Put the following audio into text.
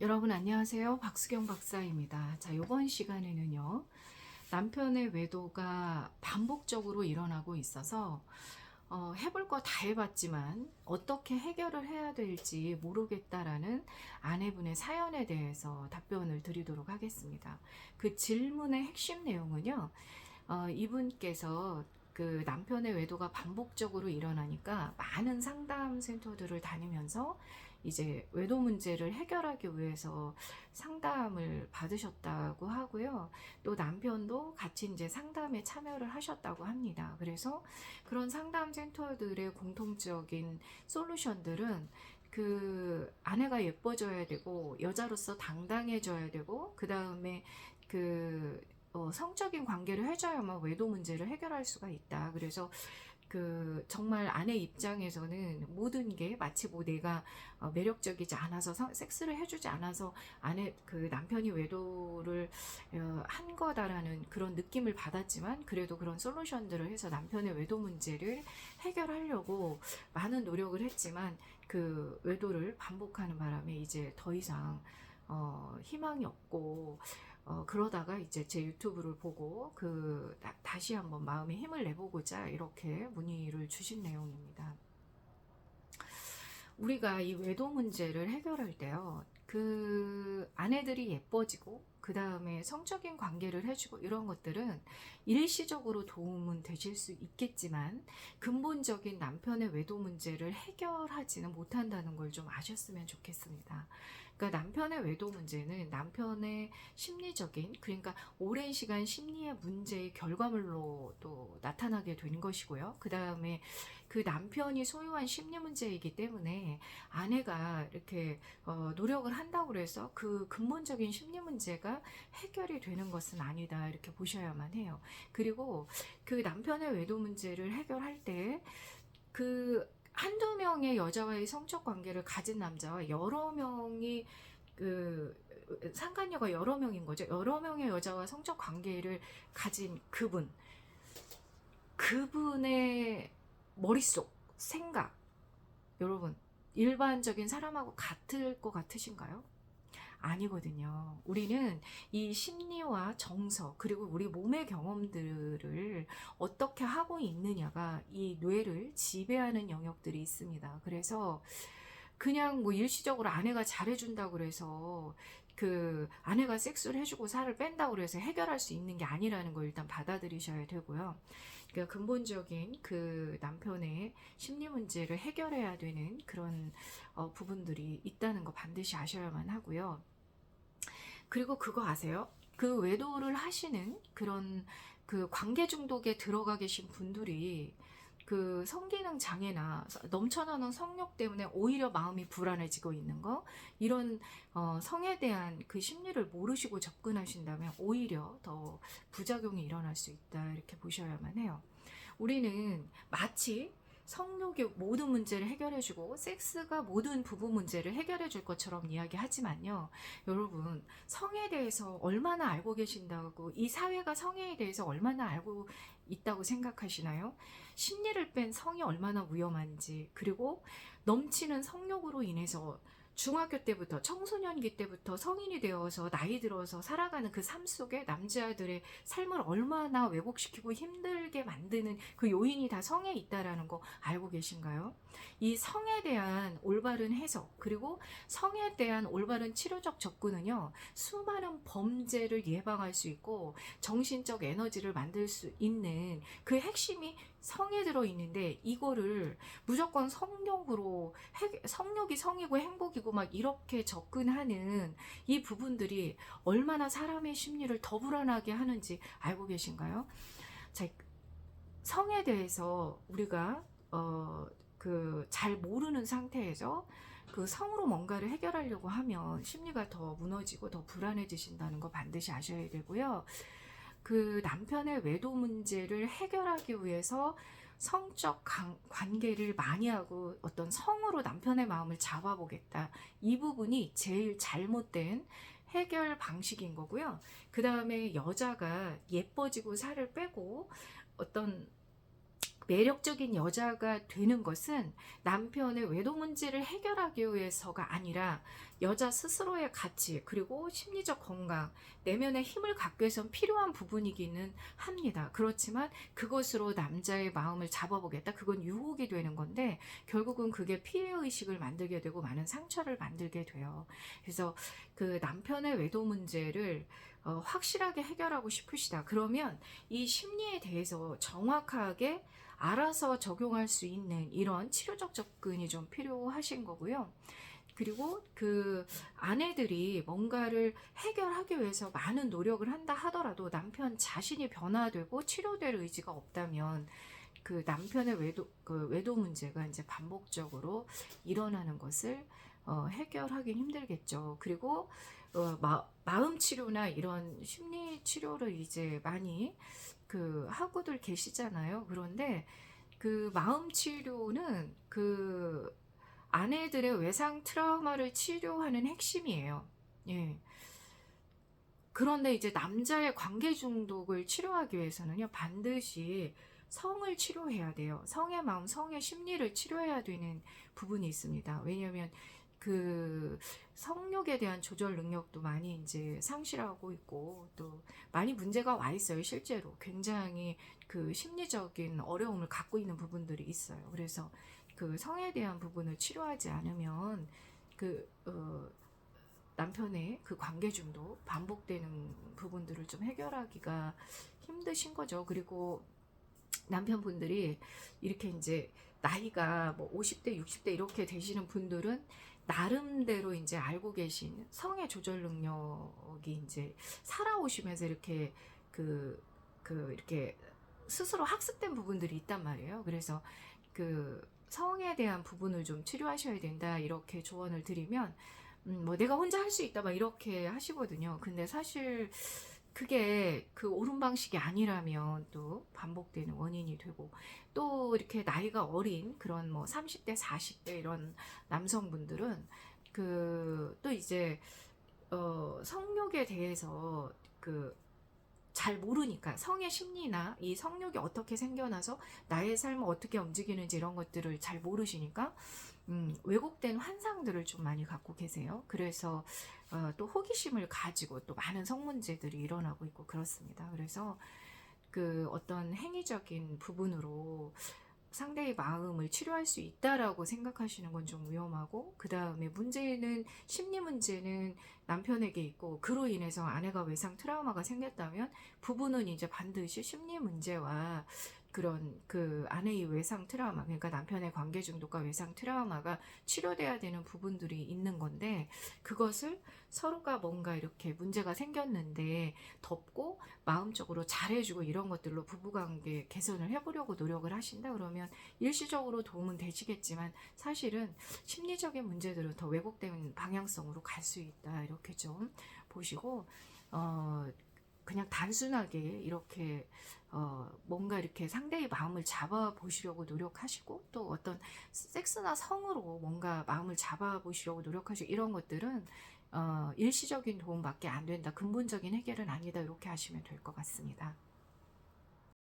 여러분 안녕하세요. 박수경 박사입니다. 자, 이번 시간에는요. 남편의 외도가 반복적으로 일어나고 있어서 어, 해볼 거 다 해봤지만 어떻게 해결을 해야 될지 모르겠다라는 아내분의 사연에 대해서 답변을 드리도록 하겠습니다. 그 질문의 핵심 내용은요. 어, 이분께서 그 남편의 외도가 반복적으로 일어나니까 많은 상담 센터들을 다니면서 이제 외도 문제를 해결하기 위해서 상담을 받으셨다고 하고요. 또 남편도 같이 이제 상담에 참여를 하셨다고 합니다. 그래서 그런 상담 센터들의 공통적인 솔루션들은 그 아내가 예뻐져야 되고 여자로서 당당해져야 되고 그 다음에 그 어, 성적인 관계를 해줘야만 외도 문제를 해결할 수가 있다. 그래서 그 정말 아내 입장에서는 모든 게 마치 뭐 내가 어, 매력적이지 않아서 성- 섹스를 해주지 않아서 아내 그 남편이 외도를 어, 한 거다라는 그런 느낌을 받았지만 그래도 그런 솔루션들을 해서 남편의 외도 문제를 해결하려고 많은 노력을 했지만 그 외도를 반복하는 바람에 이제 더 이상 어, 희망이 없고 어, 그러다가 이제 제 유튜브를 보고 그 다, 다시 한번 마음의 힘을 내보고자 이렇게 문의를 주신 내용입니다. 우리가 이 외도 문제를 해결할 때요, 그 아내들이 예뻐지고 그 다음에 성적인 관계를 해주고 이런 것들은 일시적으로 도움은 되실 수 있겠지만 근본적인 남편의 외도 문제를 해결하지는 못한다는 걸 좀 아셨으면 좋겠습니다. 그러니까 남편의 외도 문제는 남편의 심리적인 그러니까 오랜 시간 심리의 문제의 결과물로 또 나타나게 된 것이고요. 그 다음에 그 남편이 소유한 심리 문제이기 때문에 아내가 이렇게 어, 노력을 한다고 해서 그 근본적인 심리 문제가 해결이 되는 것은 아니다 이렇게 보셔야만 해요. 그리고 그 남편의 외도 문제를 해결할 때그 한두 명의 여자와의 성적 관계를 가진 남자와 여러 명이 그 상간녀가 여러 명인 거죠. 여러 명의 여자와 성적 관계를 가진 그분 그분의 머릿속 생각 여러분 일반적인 사람하고 같을 것 같으신가요? 아니거든요. 우리는 이 심리와 정서, 그리고 우리 몸의 경험들을 어떻게 하고 있느냐가 이 뇌를 지배하는 영역들이 있습니다. 그래서 그냥 뭐 일시적으로 아내가 잘해준다고 그래서 그 아내가 섹스를 해주고 살을 뺀다고 그래서 해결할 수 있는 게 아니라는 걸 일단 받아들이셔야 되고요. 그러니까 근본적인 그 남편의 심리 문제를 해결해야 되는 그런 어, 부분들이 있다는 거 반드시 아셔야만 하고요. 그리고 그거 아세요? 그 외도를 하시는 그런 그 관계 중독에 들어가 계신 분들이 그 성기능 장애나 넘쳐나는 성욕 때문에 오히려 마음이 불안해지고 있는 거 이런 어, 성에 대한 그 심리를 모르시고 접근하신다면 오히려 더 부작용이 일어날 수 있다 이렇게 보셔야만 해요. 우리는 마치 성욕의 모든 문제를 해결해주고 섹스가 모든 부부 문제를 해결해줄 것처럼 이야기하지만요. 여러분 성에 대해서 얼마나 알고 계신다고 이 사회가 성에 대해서 얼마나 알고 있다고 생각하시나요? 심리를 뺀 성이 얼마나 위험한지 그리고 넘치는 성욕으로 인해서 중학교 때부터 청소년기 때부터 성인이 되어서 나이 들어서 살아가는 그 삶 속에 남자들의 삶을 얼마나 왜곡시키고 힘들게 만드는 그 요인이 다 성에 있다라는 거 알고 계신가요? 이 성에 대한 올바른 해석 그리고 성에 대한 올바른 치료적 접근은요 수많은 범죄를 예방할 수 있고 정신적 에너지를 만들 수 있는 그 핵심이 성에 들어 있는데 이거를 무조건 성욕으로 해- 성욕이 성이고 행복이고 막 이렇게 접근하는 이 부분들이 얼마나 사람의 심리를 더 불안하게 하는지 알고 계신가요? 자, 성에 대해서 우리가 어, 그 잘 모르는 상태에서 그 성으로 뭔가를 해결하려고 하면 심리가 더 무너지고 더 불안해지신다는 거 반드시 아셔야 되고요. 그 남편의 외도 문제를 해결하기 위해서 성적 관- 관계를 많이 하고 어떤 성으로 남편의 마음을 잡아보겠다. 이 부분이 제일 잘못된 해결 방식인 거고요. 그 다음에 여자가 예뻐지고 살을 빼고 어떤 매력적인 여자가 되는 것은 남편의 외도 문제를 해결하기 위해서가 아니라 여자 스스로의 가치 그리고 심리적 건강 내면의 힘을 갖기 위해선 필요한 부분이기는 합니다. 그렇지만 그것으로 남자의 마음을 잡아보겠다. 그건 유혹이 되는 건데 결국은 그게 피해 의식을 만들게 되고 많은 상처를 만들게 돼요. 그래서 그 남편의 외도 문제를 어, 확실하게 해결하고 싶으시다. 그러면 이 심리에 대해서 정확하게 알아서 적용할 수 있는 이런 치료적 접근이 좀 필요하신 거고요. 그리고 그 아내들이 뭔가를 해결하기 위해서 많은 노력을 한다 하더라도 남편 자신이 변화되고 치료될 의지가 없다면 그 남편의 외도 그 외도 문제가 이제 반복적으로 일어나는 것을 어, 해결하긴 힘들겠죠. 그리고 어, 마, 마음 치료나 이런 심리 치료를 이제 많이 그 하고들 계시잖아요. 그런데 그 마음 치료는 그 아내들의 외상 트라우마를 치료하는 핵심이에요. 예. 그런데 이제 남자의 관계 중독을 치료하기 위해서는요, 반드시 성을 치료해야 돼요. 성의 마음, 성의 심리를 치료해야 되는 부분이 있습니다. 왜냐하면 그 성욕에 대한 조절 능력도 많이 이제 상실하고 있고 또 많이 문제가 와 있어요. 실제로 굉장히 그 심리적인 어려움을 갖고 있는 부분들이 있어요. 그래서 그 성에 대한 부분을 치료하지 않으면 그 어, 남편의 그 관계 중도 반복되는 부분들을 좀 해결하기가 힘드신 거죠. 그리고 남편분들이 이렇게 이제 나이가 뭐 50대, 60대 이렇게 되시는 분들은 나름대로 이제 알고 계신 성의 조절 능력이 이제 살아오시면서 이렇게 그, 그, 이렇게 스스로 학습된 부분들이 있단 말이에요. 그래서 그 성에 대한 부분을 좀 치료하셔야 된다. 이렇게 조언을 드리면, 음, 뭐 내가 혼자 할 수 있다. 막 이렇게 하시거든요. 근데 사실 그게 그 옳은 방식이 아니라면 또 반복되는 원인이 되고 또 이렇게 나이가 어린 그런 뭐 30대, 40대 이런 남성분들은 그 또 이제 어 성욕에 대해서 그 잘 모르니까 성의 심리나 이 성욕이 어떻게 생겨나서 나의 삶을 어떻게 움직이는지 이런 것들을 잘 모르시니까 음, 왜곡된 환상들을 좀 많이 갖고 계세요. 그래서 어, 또 호기심을 가지고 또 많은 성문제들이 일어나고 있고 그렇습니다. 그래서 그 어떤 행위적인 부분으로 상대의 마음을 치료할 수 있다라고 생각하시는 건 좀 위험하고 그 다음에 문제는 심리 문제는 남편에게 있고 그로 인해서 아내가 외상 트라우마가 생겼다면 부부는 이제 반드시 심리 문제와 그런 그 아내의 외상 트라우마 그러니까 남편의 관계 중독과 외상 트라우마가 치료돼야 되는 부분들이 있는 건데 그것을 서로가 뭔가 이렇게 문제가 생겼는데 덮고 마음적으로 잘해주고 이런 것들로 부부관계 개선을 해보려고 노력을 하신다 그러면 일시적으로 도움은 되시겠지만 사실은 심리적인 문제들은 더 왜곡된 방향성으로 갈 수 있다 이렇게 좀 보시고 어 그냥 단순하게 이렇게 어 뭔가 이렇게 상대의 마음을 잡아 보시려고 노력하시고 또 어떤 섹스나 성으로 뭔가 마음을 잡아 보시려고 노력하시고 이런 것들은 어 일시적인 도움밖에 안 된다 근본적인 해결은 아니다 이렇게 하시면 될 것 같습니다.